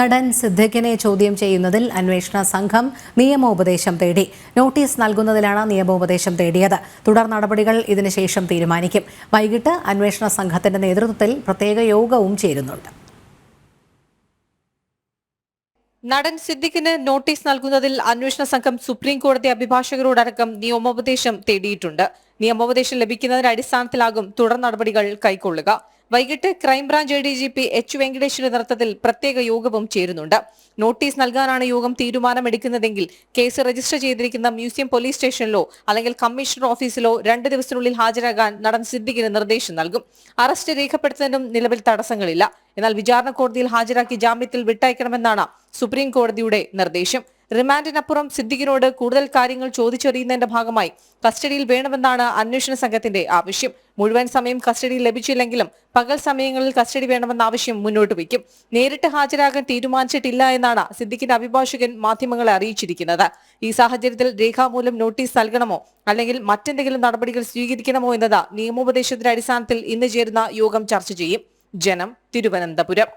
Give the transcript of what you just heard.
നടൻ സിദ്ദിഖിനെ ചോദ്യം ചെയ്യുന്നതിൽ അന്വേഷണ സംഘം നിയമോപദേശം തേടി. നോട്ടീസ് നൽകുന്നതിലാണ് നിയമോപദേശം തേടിയത്. തുടർ നടപടികൾ ഇതിനുശേഷം തീരുമാനിക്കും. വൈകിട്ട് അന്വേഷണ സംഘത്തിന്റെ നേതൃത്വത്തിൽ പ്രത്യേക യോഗവും ചേരുന്നുണ്ട്. നടൻ സിദ്ദിഖിന് നോട്ടീസ് നൽകുന്നതിൽ അന്വേഷണ സംഘം സുപ്രീം കോടതി അഭിഭാഷകരോടടക്കം നിയമോപദേശം തേടിയിട്ടുണ്ട്. നിയമോപദേശം ലഭിക്കുന്നതിന്റെ അടിസ്ഥാനത്തിലാകും തുടർ നടപടികൾ കൈക്കൊള്ളുക. വൈകിട്ട് crime branch A D G P H വെങ്കടേഷിന്റെ നേതൃത്വത്തിൽ പ്രത്യേക യോഗവും ചേരുന്നുണ്ട്. നോട്ടീസ് നൽകാനാണ് യോഗം തീരുമാനമെടുക്കുന്നതെങ്കിൽ കേസ് രജിസ്റ്റർ ചെയ്തിരിക്കുന്ന മ്യൂസിയം പോലീസ് സ്റ്റേഷനിലോ അല്ലെങ്കിൽ കമ്മീഷണർ ഓഫീസിലോ രണ്ട് ദിവസത്തിനുള്ളിൽ ഹാജരാകാൻ നടൻ സിദ്ദിഖിന് നിർദ്ദേശം നൽകും. അറസ്റ്റ് രേഖപ്പെടുത്തുന്നതിനും നിലവിൽ തടസ്സങ്ങളില്ല. എന്നാൽ വിചാരണ കോടതിയിൽ ഹാജരാക്കി ജാമ്യത്തിൽ വിട്ടയക്കണമെന്നാണ് സുപ്രീം കോടതിയുടെ നിർദ്ദേശം. റിമാൻഡിനപ്പുറം സിദ്ദിഖിനോട് കൂടുതൽ കാര്യങ്ങൾ ചോദിച്ചറിയുന്നതിന്റെ ഭാഗമായി കസ്റ്റഡിയിൽ വേണമെന്നാണ് അന്വേഷണ സംഘത്തിന്റെ ആവശ്യം. മുഴുവൻ സമയം കസ്റ്റഡി ലഭിച്ചില്ലെങ്കിലും പകൽ സമയങ്ങളിൽ കസ്റ്റഡി വേണമെന്ന ആവശ്യം മുന്നോട്ട് വയ്ക്കും. നേരിട്ട് ഹാജരാകാൻ തീരുമാനിച്ചിട്ടില്ല എന്നാണ് സിദ്ദിഖിന്റെ അഭിഭാഷകൻ മാധ്യമങ്ങളെ അറിയിച്ചിരിക്കുന്നത്. ഈ സാഹചര്യത്തിൽ രേഖാമൂലം നോട്ടീസ് നൽകണമോ അല്ലെങ്കിൽ മറ്റെന്തെങ്കിലും നടപടികൾ സ്വീകരിക്കണമോ എന്നത് നിയമോപദേശത്തിന്റെ അടിസ്ഥാനത്തിൽ ഇന്ന് ചേരുന്ന യോഗം ചർച്ച ചെയ്യും. ജനം തിരുവനന്തപുരം.